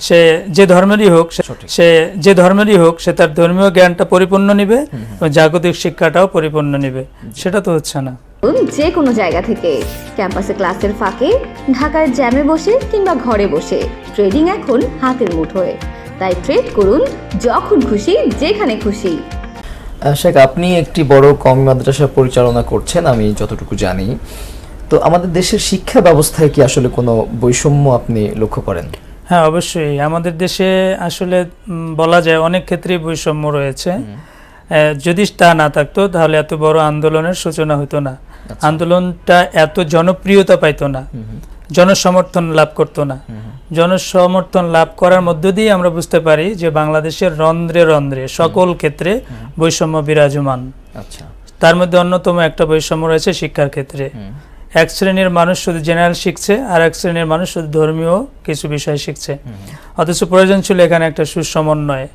সে যে ধর্মেরই হোক সে- যে ধর্মেরই হোক সে তার ধর্মীয় জ্ঞানটা পরিপূর্ণ নিবে এবং জাগতিক শিক্ষাটাও পরিপূর্ণ নিবে। সেটা তো হচ্ছে না। করুন যে কোনো জায়গা থেকে ক্যাম্পাসে ক্লাসের ফাঁকে ঢাকার জ্যামে বসে কিংবা ঘরে বসে ট্রেডিং এখন হাতের মুঠোয়। তাই ট্রেড করুন যখন খুশি যেখানে খুশি। শেখ আপনি একটি বড় কমি মাদ্রাসা পরিচালনা করছেন আমি যতটুকু জানি। তো আমাদের দেশের শিক্ষা ব্যবস্থায় কি আসলে কোনো বৈষম্য আপনি লক্ষ্য করেন? হ্যাঁ অবশ্যই। আমাদের দেশে আসলে বলা যায় অনেক ক্ষেত্রেই বৈষম্য রয়েছে। যদি তা না থাকতো তাহলে এত বড় আন্দোলনের সূচনা হতো না। আন্দোলনটা এত জনপ্রিয়তা পাইতো না। জনসমর্থন লাভ করতো না। জনসমর্থন লাভ করার মধ্য দিয়ে আমরা বুঝতে পারি যে বাংলাদেশের রন্ধ্রে রন্ধ্রে সকল ক্ষেত্রে বৈষম্য বিরাজমান। আচ্ছা। তার মধ্যে অন্যতম একটা বৈষম্য রয়েছে শিক্ষার ক্ষেত্রে। এক শ্রেণির মানুষ শুধু জেনারেল শিখছে আর এক শ্রেণির মানুষ শুধু ধর্মীয় কিছু বিষয় শিখছে। অথচ প্রয়োজন ছিল এখানে একটা সুসমন্বয়।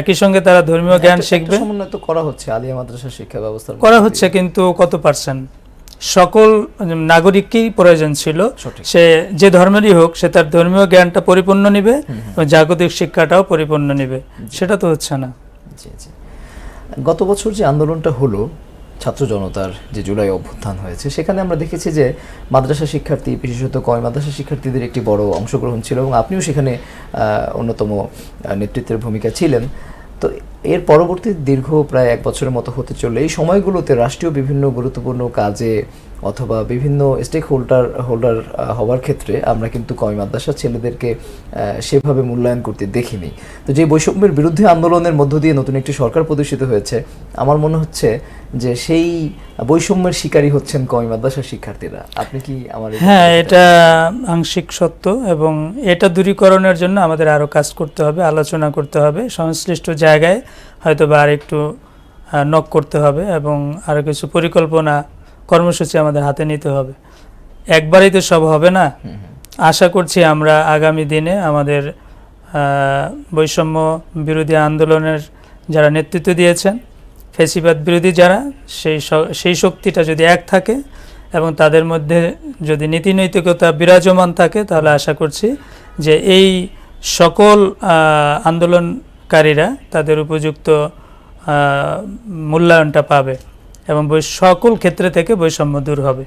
একই সঙ্গে তারা ধর্মীয় জ্ঞান শিখবে। সমন্বয় তো করা হচ্ছে আলিয়া মাদ্রাসা শিক্ষা ব্যবস্থা করা হচ্ছে কিন্তু কত পার্সেন্ট সকল নাগরিককেই প্রয়োজন ছিল। সে যে ধর্মেরই হোক সে তার ধর্মীয় জ্ঞানটা পরিপূর্ণ নিবে এবং জাগতিক শিক্ষাটাও পরিপূর্ণ নিবে। সেটা তো হচ্ছে না। গত বছর যে আন্দোলনটা হলো ছাত্র জনতার যে জুলাই অভ্যুত্থান হয়েছে, সেখানে আমরা দেখেছি যে মাদ্রাসা শিক্ষার্থী, বিশেষত কয় মাদ্রাসা শিক্ষার্থীদের একটি বড় অংশগ্রহণ ছিল এবং আপনিও সেখানে অন্যতম নেতৃত্বের ভূমিকা ছিলেন। তো এর পরবর্তী দীর্ঘ প্রায় এক বছরের মতো হতে চলে এই সময়গুলোতে রাষ্ট্রীয় বিভিন্ন গুরুত্বপূর্ণ কাজে অথবা বিভিন্ন স্টেক হোল্ডার হোল্ডার হওয়ার ক্ষেত্রে আমরা কিন্তু কয় মাদ্রাসা ছেলেদেরকে সেভাবে মূল্যায়ন করতে দেখিনি। তো যে বৈষম্যের বিরুদ্ধে আন্দোলনের মধ্য দিয়ে নতুন একটি সরকার প্রতিষ্ঠিত হয়েছে আমার মনে হচ্ছে যে সেই বৈষম্যের শিকারী হচ্ছেন কয় মাদ্রাসা শিক্ষার্থীরা। আপনি কি আমার হ্যাঁ এটা আংশিক সত্য এবং এটা দূরীকরণের জন্য আমাদের আরও কাজ করতে হবে আলোচনা করতে হবে সংশ্লিষ্ট জায়গায় হয়তো বা আরেকটু নক করতে হবে এবং আরও কিছু পরিকল্পনা কর্মসূচি আমাদের হাতে নিতে হবে একবারেই তো সব হবে না। আশা করছি আমরা আগামী দিনে আমাদের বৈষম্য বিরোধী আন্দোলনের যারা নেতৃত্ব দিয়েছেন ফেসিবাদ বিরোধী যারা সেই সেই শক্তিটা যদি এক থাকে এবং তাদের মধ্যে যদি নীতি নৈতিকতা বিরাজমান থাকে তাহলে আশা করছি যে এই সকল আহ, আন্দোলনকারীরা তাদের উপযুক্ত মূল্যায়নটা পাবে এবং সকল ক্ষেত্রে থেকে বৈষম্য দূর হবে।